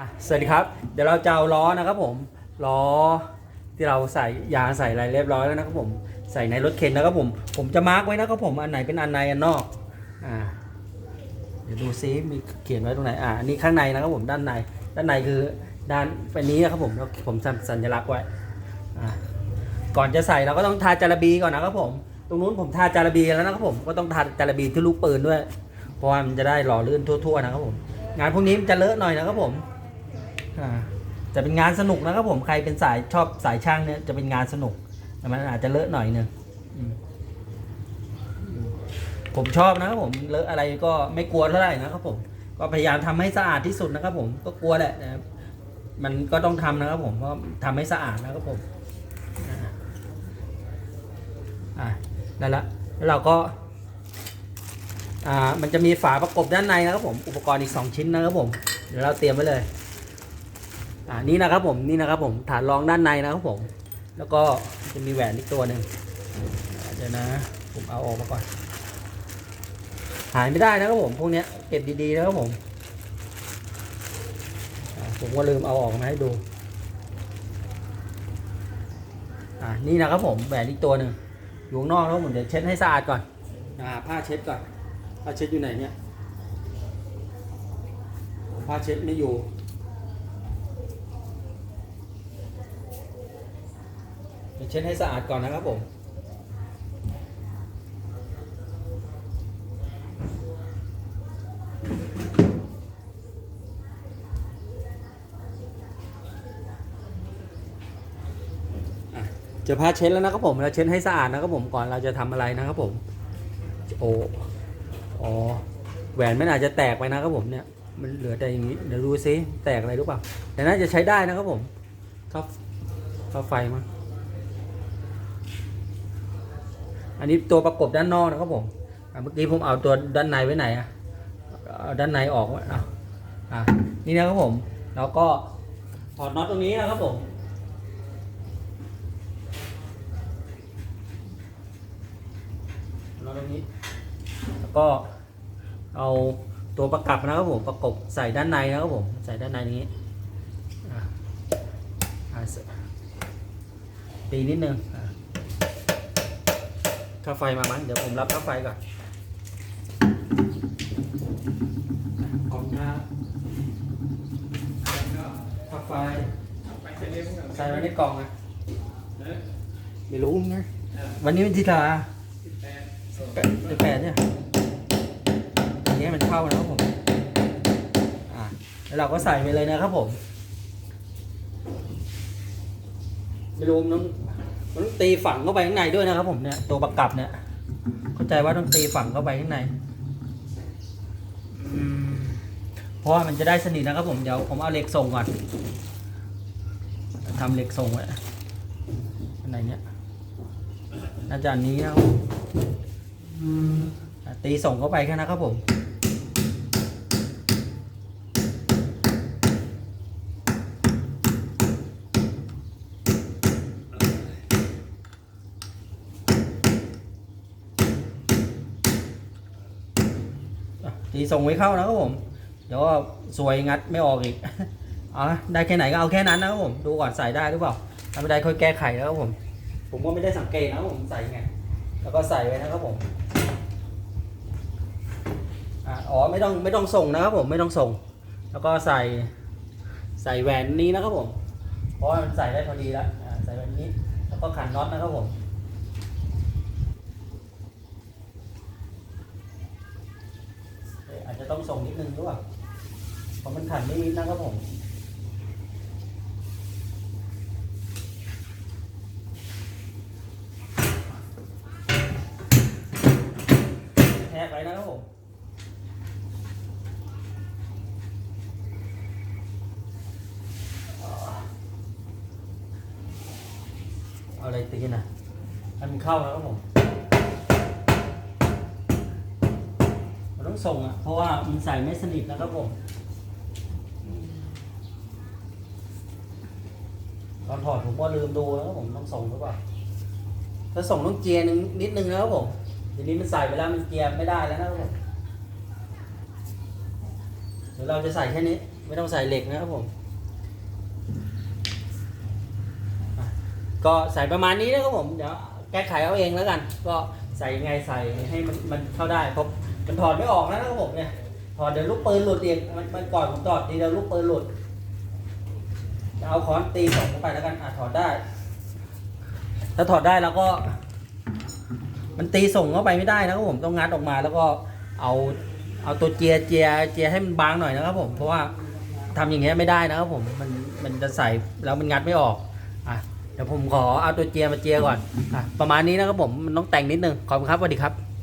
อะสวัสดีครับ เดี๋ยวเราจะเอาล้อนะครับผมล้อที่เราใส่ยางใส่อะไรเรียบร้อยแล้วนะครับผมใส่ในรถเข็นนะครับผม ผมจะมาร์กไว้นะครับผมอันไหนเป็นอันในอันนอกอ่าเดี๋ยวดูซิมีเขียนไว้ตรงไหนอ่าอันนี้ข้างในนะครับผมด้านใน ด้านในคือด้านเป็นนี้นะครับผมแล้วผมทำสัญลักษณ์ไว้อ่าก่อนจะใส่เราก็ต้องทาจารบีก่อนนะครับผม ตรงนู้นผมทาจารบีแล้วนะครับผมก็ต้องทาจารบีที่ลูกปืนด้วย เพราะว่ามันจะได้หล่อลื่นทั่ว ๆ นะครับผม งานพวกนี้มันจะเลอะหน่อยนะครับผม อ่าจะเป็นงานสนุกนะครับผมใครเป็นสายชอบสายช่างเนี่ยจะเป็นงานสนุกแต่มันอาจจะเลอะหน่อยนึงอืมผมชอบนะครับผมเลอะอะไรก็ไม่กลัวเท่าไหร่นะครับผม ก็พยายามทำให้สะอาดที่สุดนะครับ ผมก็กลัวแหละนะครับมันก็ต้องทำนะครับผมเพราะทำให้สะอาดนะครับผมอ่าอ่านั่นละแล้วเราก็อ่ามันจะมีฝาประกบด้านในนะครับผมอุปกรณ์อีก 2 ชิ้นนะครับผมเดี๋ยวเราเตรียมไว้เลย อ่านี่นะครับผมนี่นะครับผมฐานรองด้านในนะครับผม แล้วก็จะมีแหวนอีกตัวหนึ่งเดี๋ยวนะ ผมเอาออกมาก่อน หายไม่ได้นะครับผม พวกเนี้ยเก็บดีๆนะครับผม ผมก็ลืมเอาออกมาให้ดู อ่านี่นะครับผมแหวนอีกตัวหนึ่งอยู่ข้างนอกแล้วผมเดี๋ยวเช็ดให้สะอาดก่อนอ่าผ้าเช็ดก่อนผ้าเช็ดอยู่ไหนเนี่ยผ้าเช็ดไม่อยู่ เช็ดให้สะอาดก่อนนะครับผมจะพาเช็ดแล้วนะครับผมเราเช็ดให้สะอาดนะครับผมก่อนเราจะทำอะไรนะครับผมโอ้อ๋อแหวนมันอาจจะแตกไปนะครับผมเนี่ยมันเหลือแต่อย่างนี้เดี๋ยวดูซิแตกอะไรหรือเปล่าแต่น่าจะใช้ได้นะครับผมเข้าเข้าไฟมั้ง อันนี้ตัวประกบด้านนอกนะครับผมเมื่อกี้ผมเอาตัวด้านในไว้ไหนอะด้านในออกไว้เอาอะนี่นะครับผม แล้วก็ถอดน็อตตรงนี้นะครับผมน็อตตรงนี้ แล้วก็เอาตัวประกับนะครับผมประกบใส่ด้านในนะครับผมใส่ด้านในนี้ตีนิดนึง อะค่าไฟมามั้งเดี๋ยวผมรับค่าไฟก่อนกล่องน้ำค่าไฟใส่ไว้ในกล่องนะไม่รู้ไงวันนี้เป็นที่ลาแปดสิบแปดเนี่ยอันนี้มันเข้านะครับผมอ่าแล้วเราก็ใส่ไปเลยนะครับผมไม่รู้มันต้อง มันต้องตีฝังเข้าไปข้างในด้วยนะครับ ผมเนี่ยตัวประกับเนี่ย เข้าใจว่าต้องตีฝังเข้าไปข้างในเพราะว่ามันจะได้สนิทนะครับ ผมเดี๋ยวผมเอาเหล็กส่งก่อนทำเหล็กส่งไว้อันไหนเนี่ยน่าจะอันนี้นะครับผมอืมอะตีส่งเข้าไปแค่นะครับผม ตีส่งไว้เข้านะครับผม เดี๋ยวสวยงัดไม่ออกอีกเอานะได้แค่ไหนก็เอาแค่นั้นนะครับผม ดูก่อนใส่ได้หรือเปล่า ถ้าไม่ได้ค่อยแก้ไขนะครับผม ผมก็ไม่ได้สังเกตนะครับผมใส่ไง แล้วก็ใส่ไว้นะครับผมอ๋อไม่ต้องไม่ต้องส่งนะครับผมไม่ต้องส่ง แล้วก็ใส่ใส่แหวนนี้นะครับผม เพราะมันใส่ได้พอดีแล้วใส่แบบนี้แล้วก็ขันน็อตนะครับผม เอ่ออาจจะต้องส่ง นิดนึงหรือเพราะมันขันไม่มิดนะครับผมแทกไว้นะครับผมเอาอะไรตีนะให้มันเข้านะครับผม มัน ต้องส่งอะ เพราะว่ามันใส่ไม่สนิทนะครับผมตอนถอดผมก็ลืมดูนะครับผมต้องส่งหรือเปล่าถ้าส่งต้องเจียร์นึงนิดนึงนะครับผมเดี๋ยวนี้มันใส่ไปแล้วมันเจียร์ไม่ได้แล้วนะครับผมเดี๋ยวเราจะใส่แค่นี้ ไม่ต้องใส่เหล็กนะครับผมก็ใส่ประมาณนี้นะครับผมเดี๋ยวแก้ไขเอาเองแล้วกัน ก็ ใส่ยังไงใส่ให้มันมันเข้าได้เพราะมันถอดไม่ออกนะครับผมเนี่ยถอดเดี๋ยวลูกปืนหลุดเองมันมันก่อนผมถอดทีเดียวลูกปืนหลุดจะเอาค้อนตีส่งเข้าไปแล้วกันอะถอดได้ ถ้าถอดได้แล้วก็ มันตีส่งเข้าไปไม่ได้นะครับผมต้องงัดออกมาแล้วก็เอาเอาตัวเจียเจียเจียให้มันบางหน่อยนะครับผมเพราะว่าทำอย่างเงี้ยไม่ได้นะครับผมมันมันจะใส่แล้วมันงัดไม่ออกอะ เดี๋ยวผมขอเอาตัวเจียมาเจียก่อนอะประมาณนี้นะครับผมมันต้องแต่งนิดนึงขอบคุณครับสวัสดีครับ